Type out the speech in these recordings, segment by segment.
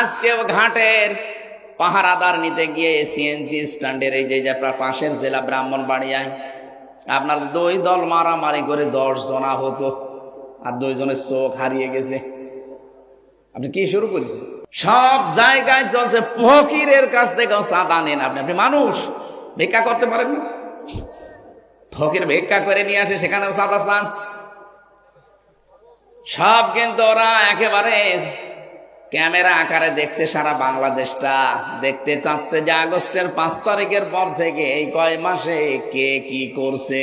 আজকেও ঘাটের পাহারাদার নিতে গিয়ে সিএনজি স্ট্যান্ডের এই যে পাশের জেলা ব্রাহ্মণবাড়িয়ায় আপনার দুই দল মারামারি করে দশ জনা হতো আর দুইজনের চোখ হারিয়ে গেছে। আপনি কি শুরু করেছেন? সব জায়গায় চলছে, ফকিরের কাছ থেকে চাঁদা নেন আপনি। আপনি মানুষ, ভিক্ষা করতে পারেন না। ফকির ভিক্ষা করে নিয়ে আসে, সেখানেও চাঁদা চান। সব কিন্তু ওরা একেবারে ক্যামেরা আকারে দেখছে সারা বাংলাদেশটা। দেখতে চাচ্ছে যে আগস্টের পাঁচ তারিখের পর থেকে এই কয় মাসে কে কি করছে।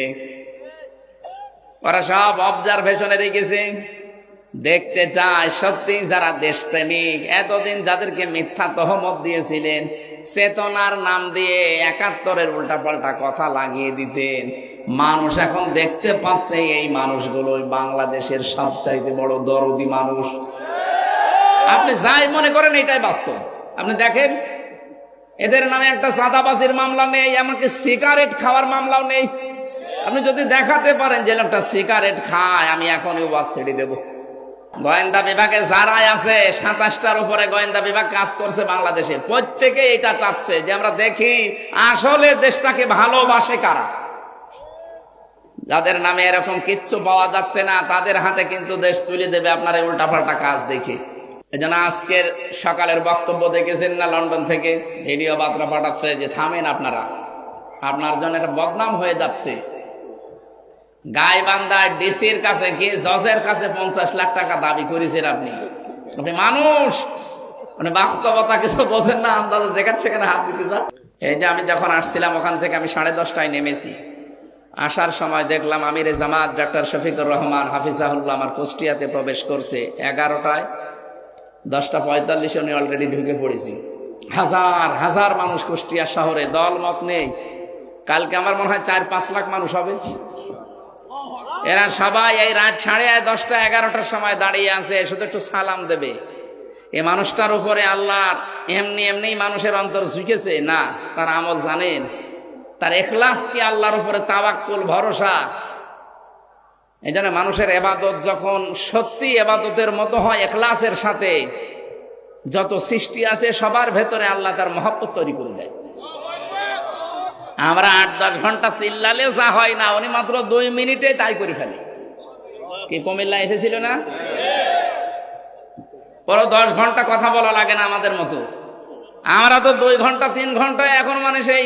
ওরা সব অবজারভেশনে রেখেছে দেখতে চায় সত্যি যারা দেশপ্রেমিক, এতদিন যাদেরকে মিথ্যা তহমত দিয়েছিলেন, চেতনার নাম দিয়ে একাত্তরের উল্টাপাল্টা কথা লাগিয়ে দিতেন। মানুষ এখন দেখতে পাচ্ছে এই মানুষগুলোই বাংলাদেশের সবচাইতে বড় দরদি মানুষ। আপনি যাই মনে করেন, এটাই বাস্তব। আপনি দেখেন, এদের নামে একটা চাঁদাবাজির মামলা নেই, এমনকি সিগারেট খাওয়ার মামলাও নেই। আপনি যদি দেখাতে পারেন যে লোকটা সিগারেট খায়, আমি এখনই ওয়াজ ছেড়ে দেব। গোয়েন্দা বিভাগে যারাই আছে, সাতাশটার উপরে গোয়েন্দা বিভাগ কাজ করছে বাংলাদেশে। প্রত্যেকে এটা চাচ্ছে যে আমরা দেখি, আসলে দেশটাকে ভালোবাসে কারা? যাদের নামে এরকম কিচ্ছু পাওয়া যাচ্ছে না, তাদের হাতে কিন্তু দেশ তুলে দেবে আপনার উল্টাপাল্টা কাজ দেখে। এজন্য আজকের সকালের বক্তব্য দেখেছেন না লন্ডন থেকে? ভিডিও বার্তা পাঠাচ্ছে যে থামেন আপনারা। আপনার জন্য একটা বদনাম হয়ে যাচ্ছে। গাইবান্ধায় ডিসির কাছে কি জজের কাছে পঞ্চাশ লাখ টাকা দাবি করেছেন আপনি। আপনি মানুষ। মানে বাস্তবতা কিছু বোঝেন না, আন্দাজ যেখানে সেখানে হাত দিতে যান। এই যে আমি যখন আসছিলাম, ওখান থেকে আমি সাড়ে দশটায় নেমেছি। আসার সময় দেখলাম আমির জামাত ডাক্তার শফিকুর রহমান হাফিজাহুল্লাহ আমার কুষ্টিয়াতে প্রবেশ করছে। এগারোটায় দশটা পঁয়তাল্লিশে উনি অলরেডি ঢুকে পড়েছি। হাজার হাজার মানুষ কুষ্টিয়া শহরে, দল মত নেই। কালকে আমার মনে হয় চার, পাঁচ লাখ মানুষ হবে। এরা সবাই এই রাত সাড়ে দশটা, এগারোটার সময় দাঁড়িয়ে আছে, শুধু একটু সালাম দেবে। এ মানুষটার উপরে আল্লাহ এমনি এমনি মানুষের অন্তর ঝুঁকেছে, না, তার আমল জানেন। তার এখলাস কি আল্লাহর উপরে তাবাক্কুল ভরসা? এই জন্য মানুষের এবাদত যখন সত্যি এবাদতের মতো হয়, এখলাসের সাথে, যত সৃষ্টি আছে সবার ভেতরে আল্লাহ তার মহব্বত তৈরি করে দেয়। আমরা আট দশ ঘণ্টা চিল্লালেও যা হয় না, উনি মাত্র দুই মিনিটে তাই করে ফেলে। কি কুমিল্লা এসেছিল না? পরে দশ ঘণ্টা কথা বলা লাগে না আমাদের মতো। আমরা তো দুই ঘণ্টা, তিন ঘন্টায় এখন মানে সেই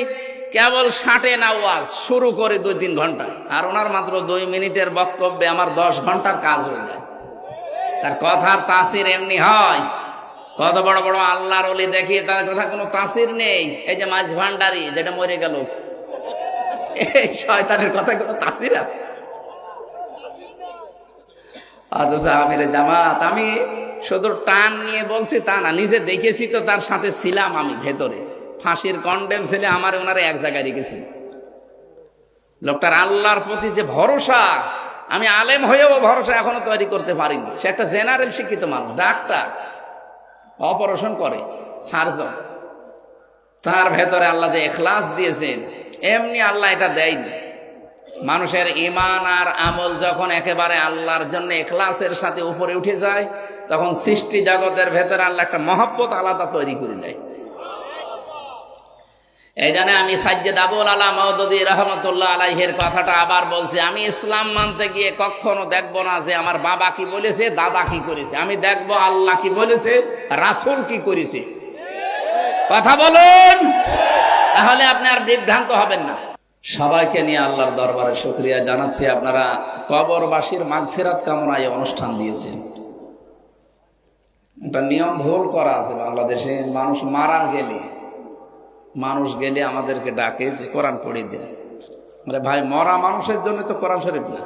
কেবল ষাটে না ওয়াজ শুরু করে দুই তিন ঘণ্টা। আর ওনার মাত্র দুই মিনিটের বক্তব্যে আমার দশ ঘণ্টার কাজ হয়ে যায়। তার কথার তাসির এমনি হয়। কত বড় বড় আল্লাহর অলি দেখিয়ে তার কথা কোনো তাসির নেই। এই যে মাছ ভান্ডারি, যেটা মরে গেল। এই শয়তানের কথা কোনো তাসির আছে? জামাত, আমি শুধু টান নিয়ে বলছি তা না, নিজে দেখেছি তো তার সাথে ছিলাম আমি ভেতরে। ফাঁসির কন্ডেম ছেলে আমার ওনারা এক জায়গায় রেখেছিল লোকটার আল্লাহর প্রতি যে ভরসা, আমি আলেম হয়েও ভরসা এখনও তৈরি করতে পারিনি। সে একটা জেনারেল শিক্ষিত মানুষ, ডাক্তার, অপারেশন করে, সার্জন। তার ভেতরে আল্লাহ যে এখলাস দিয়েছেন, এমনি আল্লাহ এটা দেয়নি। মানুষের ইমান আর আমল যখন একেবারে আল্লাহর জন্য এখলাসের সাথে উপরে উঠে যায়, তখন সৃষ্টি জগতের ভেতরে আল্লাহ একটা মহব্বত আলাদা তৈরি করে দেয়। এই জন্য আমি সাজ্জেদ আবুল আলা মৌদুদি রহমতুল্লাহ আলাইহের কথাটা আবার বলছি, আমি ইসলাম মানতে গিয়ে কখনো দেখব না যে আমার বাবা কি বলেছে, দাদা কি করেছে। আমি দেখব আল্লাহ কি বলেছে, রাসুল কি করেছে। কথা বলুন। তাহলে আপনি আর বিভ্রান্ত হবেন না। সবাইকে নিয়ে আল্লাহর দরবারে শুক্রিয়া জানাচ্ছি। আপনারা কবরবাসীর মাগফেরাত কামনায় অনুষ্ঠান দিয়েছেন। একটা নিয়ম ভুল করা আছে বাংলাদেশে, মানুষ মারা গেলে মানুষ গেলে আমাদেরকে ডাকে যে কোরআন পড়িয়ে দেন। মানে ভাই, মরা মানুষের জন্য তো কোরআন শরীফ না।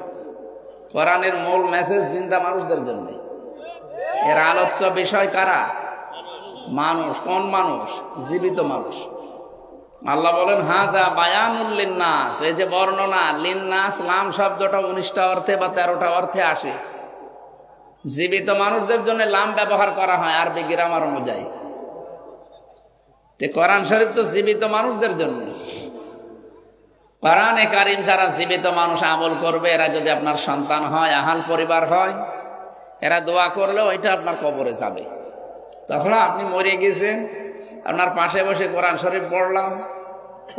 কোরআনের মূল মেসেজ জিন্দা মানুষদের জন্য এর আলোচ্য বিষয় কারা? মানুষ। কোন মানুষ? জীবিত মানুষ। আল্লাহ বলেন হ্যাঁ দা বায়ানুল লিন্নাস। এই যে বর্ণনা, লিন্নাস লাম শব্দটা উনিশটা অর্থে বা তেরোটা অর্থে আসে। জীবিত মানুষদের জন্য লাম ব্যবহার করা হয় আরবি গ্রামার অনুযায়ী। যে কোরআন শরীফ তো জীবিত মানুষদের জন্য। কোরআনে কারিম যারা জীবিত মানুষ আমল করবে, এরা যদি আপনার সন্তান হয়, আহাল পরিবার হয়, এরা দোয়া করলে ওইটা আপনার কবরে যাবে। তাছাড়া আপনি মরে গেছেন, আপনার পাশে বসে কোরআন শরীফ পড়লাম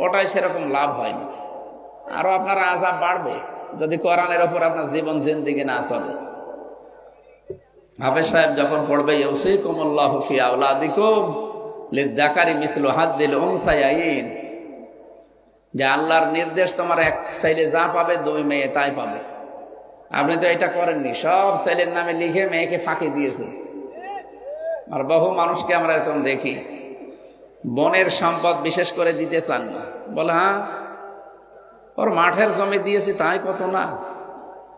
ওটাই সেরকম লাভ হয়নি আরও আপনার আজাব বাড়বে, যদি কোরআনের ওপর আপনার জীবন জিন্দিগি না চলে। হাফেজ সাহেব যখন পড়বে ইউসিকুম আল্লাহ ফি আওলাদিকুম লিদ্দাকারি মিসলু হাদ্দিল উনসায়াইন যে আল্লাহর নির্দেশ তোমার এক সাইডে যা পাবে, দুই মেয়ে তাই পাবে। আপনি তো এটা করেননি। সব ছেলের নামে লিখে মেয়েকে ফাঁকি দিয়েছে। আর বহু মানুষকে আমরা এরকম দেখি। বনের সম্পদ বিশেষ করে দিতে চান না। বলে হ্যাঁ ওর মাঠের জমি দিয়েছি, তাই কত না?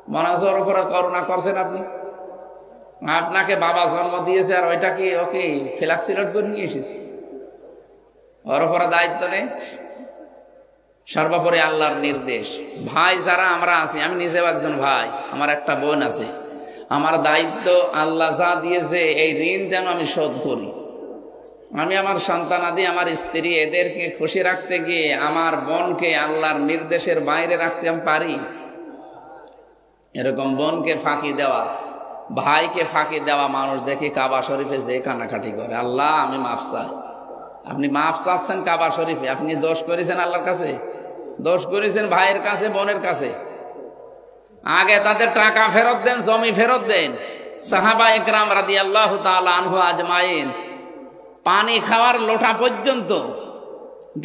মনে হচ্ছে ওর উপরে করুণা করছেন আপনি? আপনাকে বাবা জন্ম দিয়েছে আর ওইটা কি ওকে ফ্লাক্সিলেট করে নিয়ে এসেছে? ওর উপরে দায়িত্ব নেই। সর্বোপরি আল্লাহর নির্দেশ। ভাই যারা আমরা আছি, আমি নিজেও একজন ভাই, আমার একটা বোন আছে। আমার দায়িত্ব আল্লাহ যা দিয়েছে, এই ঋণ যেন আমি শোধ করি। আমি আমার সন্তানাদি আমার স্ত্রী, এদেরকে খুশি রাখতে গিয়ে আমার বোনকে আল্লাহর নির্দেশের বাইরে রাখতে আমি পারি? এরকম বোনকে ফাঁকি দেওয়া। ভাইকে ফাঁকি দেওয়া মানুষ দেখে কাবা শরীফে যে কান্নাকাটি করে, আল্লাহ, আমি মাফ চাই। আপনি মাফ চাচ্ছেন কাবা শরীফে, আপনি দোষ করেছেন আল্লাহর কাছে? দোষ করেছেন ভাইয়ের কাছে, বোনের কাছে। আগে তাদের টাকা ফেরত দেন, জমি ফেরত দেন। সাহাবা একরাম রাদি আল্লাহ আনহু আজমাইন, পানি খাওয়ার লোটা পর্যন্ত,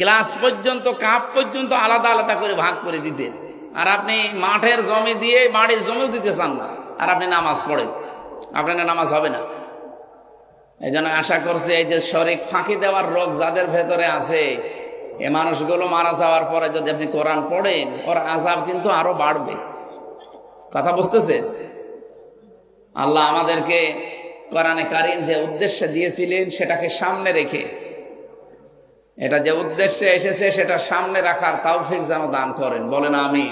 গ্লাস পর্যন্ত, কাপ পর্যন্ত আলাদা আলাদা করে ভাগ করে দিতেন। আর আপনি মাঠের জমি দিয়ে বাড়ির জমিও দিতে চান না। আর আপনি নামাজ পড়েন। আপনার নামাজ হবে না। এই জন্য আশা করছি এই যে শরিক ফাঁকি দেওয়ার রোগ যাদের ভেতরে আছে, এ মানুষগুলো মারা যাওয়ার পরে যদি আপনি কোরআন পড়েন, ওর আজাব কিন্তু আরও বাড়বে। কথা বুঝতেছে? আল্লাহ আমাদেরকে কোরআনে কারিম যে উদ্দেশ্যে দিয়েছিলেন, সেটাকে সামনে রেখে। এটা যে উদ্দেশ্যে এসেছে, সেটা সামনে রাখার তাওফিক যেন দান করেন। বলেন আমি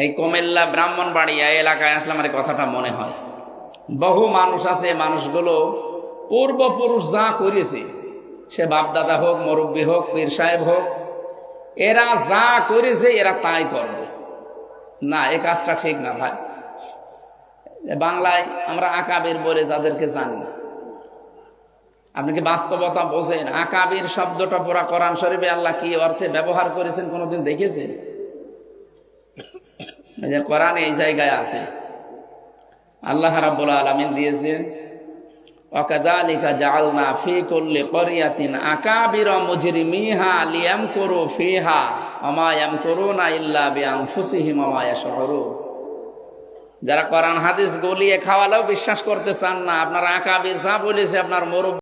এই কুমিল্লা ব্রাহ্মণবাড়িয়া এলাকায় আসলে আমার কথাটা মনে হয়। বহু মানুষ আছে, মানুষগুলো পূর্বপুরুষ যা করেছে, সে বাপদাদা হোক, মুরব্বী হোক, পীর সাহেব হোক, এরা যা করেছে, এরা তাই করবে। না, এ কাজটা ঠিক না ভাই। বাংলায় আমরা আকাবের বলে যাদেরকে জানি আপনি কি বাস্তবতা বোঝেন? আকাবির শব্দটা পুরা কোরআন শরীফে আল্লাহ কি অর্থে ব্যবহার করেছেন কোনোদিন দেখেছেন? যে কোরআন এই জায়গায় আছে। আল্লাহ রাব্বুল আলামিন দিয়েছেন, ওয়াকাযালিকা জাআলনা ফি কুল্লি ক্বরিয়াতিন আকাবিরা মুজরিমিহা লিয়ামকুরু ফিহা ওমা ইয়ামকুরুনা ইল্লা বিআনফুসিহিম ওমা ইয়াশউরুন। যারা কোরআন হাদিস গলিয়ে খাওয়ালেও বিশ্বাস করতে চান না, আপনার আকাবি যা বলেছে আপনার মুরব্বী